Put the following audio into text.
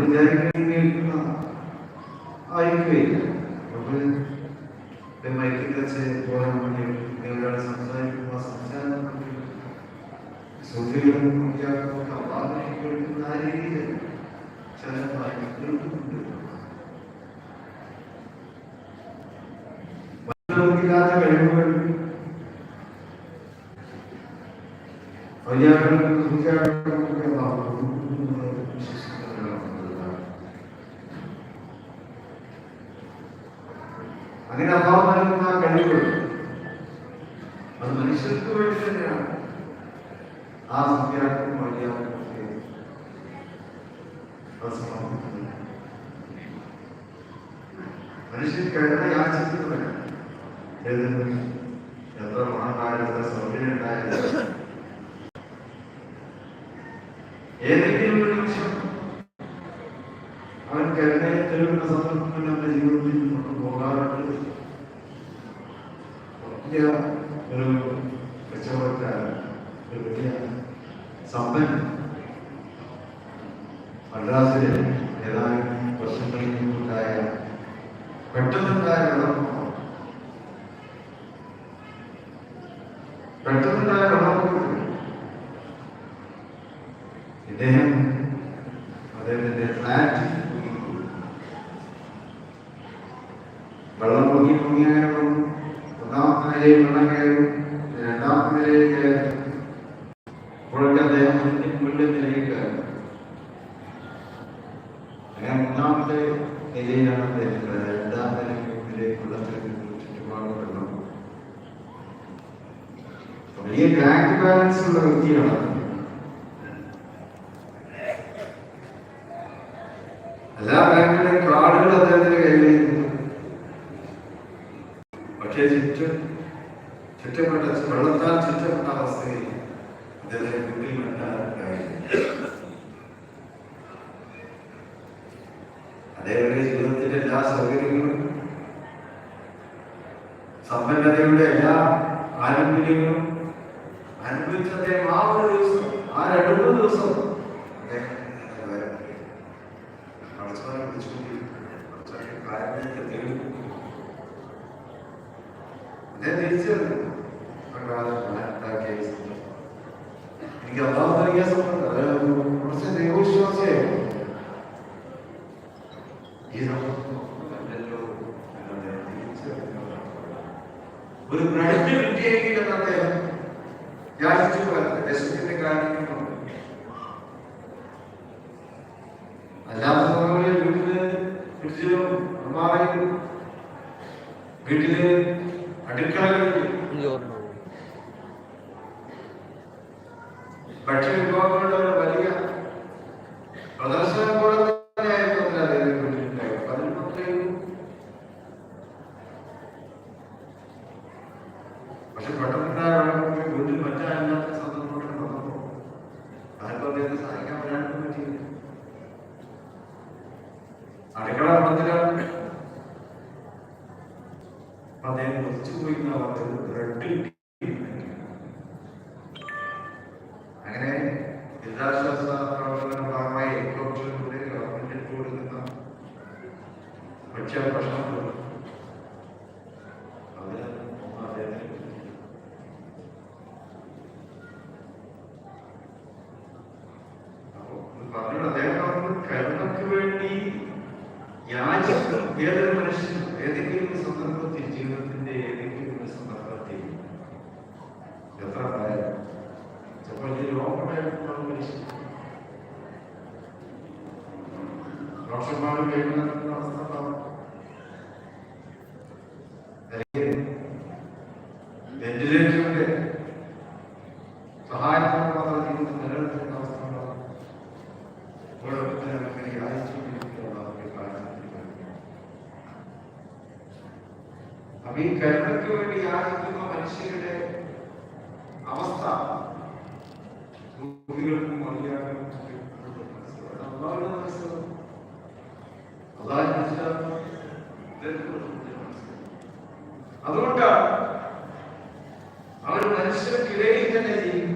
Representing I quit. Pe mai câte doar un euro să mai poți să țină. Sofiul nu ia cu cabana și cu nari. Ce așa mai Loknath वेणुगण और यह क्या क्या बाबू അങ്ങനെ അഭാവം നൽകുന്ന ആ കഴിവുകൾ അത് മനുഷ്യർക്ക് വേണ്ടി തന്നെയാണ് ആ സത്യാഗ്രഹം വൈദ്യാകരണമൊക്കെ അത് സമർപ്പിക്കുന്നത് മനുഷ്യൻ കരുണ യാചിക്കുന്നവരാണ് ഏതെങ്കിലും എത്ര മണക്കാരും എത്ര സൗകര്യം ഉണ്ടായാലും ഏതെങ്കിലും ഒരു നിമിഷം അവൻ കരുണയെ തെളിവുന്ന സന്ദർഭങ്ങൾ നമ്മുടെ ജീവിതത്തിൽ മുന്നോട്ട് പോകാറുണ്ട്. വലിയ ഒരു കച്ചവടക്കാരൻ ഒരു വലിയ സമ്പൻ മദ്രാസിലെ ഏതാനും വർഷങ്ങളിൽ നിന്നുണ്ടായ പെട്ടെന്നുണ്ടായ വെള്ളപ്പൊക്കം പെട്ടെന്നുണ്ടായ ഇദ്ദേഹം മുന്നിൽ നിലയിൽ കയറും അങ്ങനെ മൂന്നാമത്തെ നിലയിലാണ് അദ്ദേഹം രണ്ടാമത്തെ നിലയിലേക്ക് വെള്ളത്തിൽ ചുറ്റുപാട് വെള്ളം. വലിയ ബാങ്ക് ബാലൻസ് ഉള്ള വ്യക്തിയാണ്. എല്ലാ ബാങ്കിലെയും കാർഡുകൾ അദ്ദേഹത്തിന്റെ കയ്യിലിരുന്നു. പക്ഷേ ചുറ്റും ചുറ്റപ്പെട്ട വെള്ളത്താൽ ചുറ്റപ്പെട്ട അവസ്ഥയിൽ അദ്ദേഹത്തെ വീട്ടിൽ മറ്റാരുണ്ടായില്ല അദ്ദേഹത്തിന്റെ ജീവിതത്തിന്റെ എല്ലാ സൗകര്യങ്ങളും സമ്പന്നതയുടെ എല്ലാ ആനുകൂല്യങ്ങളും അനുഭവിച്ച അദ്ദേഹം ആ ഒരു ദിവസം ആ രണ്ടു ദിവസം ഈ സന്ദർഭം. എനിക്ക് അള്ളാഹു നൽകിയ സമ്പത്ത് അത് കുറച്ച് ദൈവവിശ്വാസിയായിരുന്നു ഈ സമ്പത്ത്. ഒരു ബ്രെഡ് കിട്ടിയെങ്കിൽ എന്ന് അദ്ദേഹം യാചിച്ചു പോയത് വിശപ്പിന്റെ കാര്യങ്ങളുണ്ട് അല്ലാത്ത സമയങ്ങളിൽ വീട്ടിൽ ഫ്രിഡ്ജിലും അലമാരയിലും വീട്ടിൽ അടുക്കളകളിൽ ഭക്ഷ്യ വിഭവങ്ങളുടെ ഒരു വലിയ പ്രദർശനം പോലെ തന്നെയായിരുന്നു അദ്ദേഹം അതിൽ മാത്രമേ പക്ഷെ പെട്ടെന്നുണ്ടായ വീട്ടിൽ മറ്റാരില്ലാത്ത സന്ദർഭങ്ങൾ വന്നപ്പോൾ ആർക്കും അദ്ദേഹത്തെ സഹായിക്കാൻ വരാനൊന്നും പറ്റിയില്ല. അടുക്കള വെള്ളത്തിലാണ് അദ്ദേഹം എന്നാ പറഞ്ഞത് ബ്രെഡ് അങ്ങനെ ദുരിതാശ്വാസ പ്രവർത്തന ഭാഗമായി ഹെലികോപ്റ്ററിലൂടെ ഗവൺമെന്റിൽ കൊടുക്കുന്ന ഭക്ഷ്യഭക്ഷണം ഒന്ന് അദ്ദേഹത്തിന് കിട്ടി. അപ്പൊ ഇത് അദ്ദേഹം കരുണക്ക് വേണ്ടി യാചിക്കും ഏതൊരു മനുഷ്യനും ഏതെങ്കിലും സന്ദർഭത്തിൽ ജീവിതത്തിന്റെ ഏതെങ്കിലും ഒരു സന്ദർഭത്തിൽ എത്ര പ്രായം? ചിലപ്പോൾ ഈ രോഗമായിട്ടുള്ള മനുഷ്യൻ ഡോക്ടർമാർ കഴിയുന്ന അവസ്ഥ ഉണ്ടാവും ഈ കരുണയ്ക്ക് വേണ്ടി യാചിക്കുന്ന മനുഷ്യരുടെ അവസ്ഥ കുട്ടികൾക്കും അറിയാനും അതുകൊണ്ടാണ് അവർ മനുഷ്യർക്കിടയിൽ തന്നെ ജീവിക്കുന്നത്.